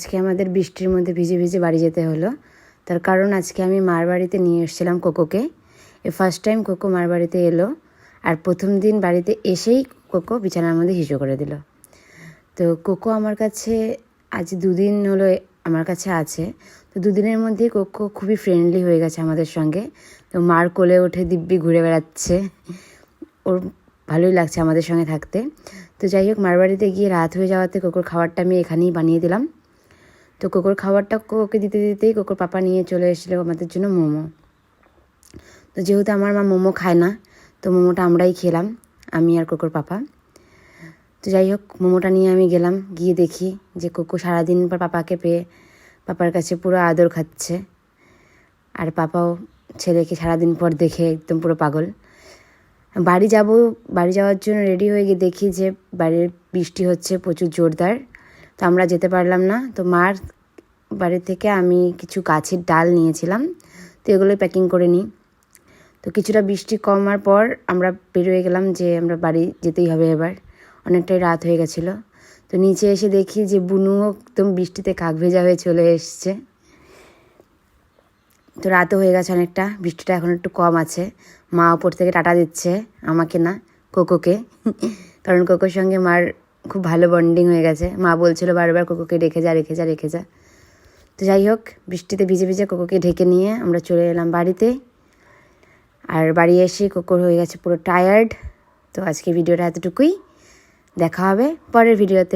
আজকে আমাদের বৃষ্টির মধ্যে ভিজে ভিজে বাড়ি যেতে হলো। তার কারণ আজকে আমি মার বাড়িতে নিয়ে এসেছিলাম কোকোকে। এ ফার্স্ট টাইম কোকো মার বাড়িতে এলো আর প্রথম দিন বাড়িতে এসেই কোকো বিছানার মধ্যে হিসু করে দিল। তো কোকো আমার কাছে আজ দুদিন হলো আমার কাছে আছে। তো দুদিনের মধ্যেই কোকো খুবই ফ্রেন্ডলি হয়ে গেছে আমাদের সঙ্গে। তো মার কোলে উঠে দিব্যি ঘুরে বেড়াচ্ছে। ওর ভালোই লাগছে আমাদের সঙ্গে থাকতে। তো যাই হোক, মার বাড়িতে গিয়ে রাত হয়ে যাওয়াতে কোকোর খাবারটা আমি এখানেই বানিয়ে দিলাম। তো কোকোর খাবারটা কোকোকে দিতে দিতেই কোকোর পাপা নিয়ে চলে এসেছিল আমাদের জন্য মোমো। তো যেহেতু আমার মা মোমো খায় না, তো মোমোটা আমরাই খেলাম, আমি আর কোকোর পাপা। তো যাই হোক, মোমোটা নিয়ে আমি গেলাম, গিয়ে দেখি যে কোকো সারাদিন পর পাপাকে পেয়ে পাপার কাছে পুরো আদর খাচ্ছে। আর পাপাও ছেলেকে সারাদিন পর দেখে একদম পুরো পাগল। বাড়ি যাব, বাড়ি যাওয়ার জন্য রেডি হয়ে গিয়ে দেখি যে বাড়ির বৃষ্টি হচ্ছে প্রচুর জোরদার। তো আমরা যেতে পারলাম না। তো মার বাড়ি থেকে আমি কিছু গাছের ডাল নিয়েছিলাম। তো এগুলোই প্যাকিং করে নিই। তো কিছুটা বৃষ্টি কমার পর আমরা বেরোয় গেলাম যে আমরা বাড়ি যেতেই হবে এবার। অনেকটাই রাত হয়ে গেছিল। তো নিচে এসে দেখি যে বুনু একদম বৃষ্টিতে কাক ভেজা হয়ে চলে এসছে। তো রাতও হয়ে গেছে অনেকটা। বৃষ্টিটা এখন একটু কম আছে। মা ওপর থেকে টাটা দিচ্ছে আমাকে না, কোকোকে। কারণ কোকোর সঙ্গে মার খুব ভালো বন্ডিং হয়ে গেছে। মা বলছিল, বারবার কোকোকে রেখে যা রেখে যা রেখে যা। তো যাই হোক, বৃষ্টিতে ভিজে ভিজে কোকোকে ঢেকে নিয়ে আমরা চলে এলাম বাড়িতে। আর বাড়ি এসে কুকুর হয়ে গেছে পুরো টায়ার্ড তো আজকে ভিডিওটা এতটুকুই। দেখা হবে পরের ভিডিওতে।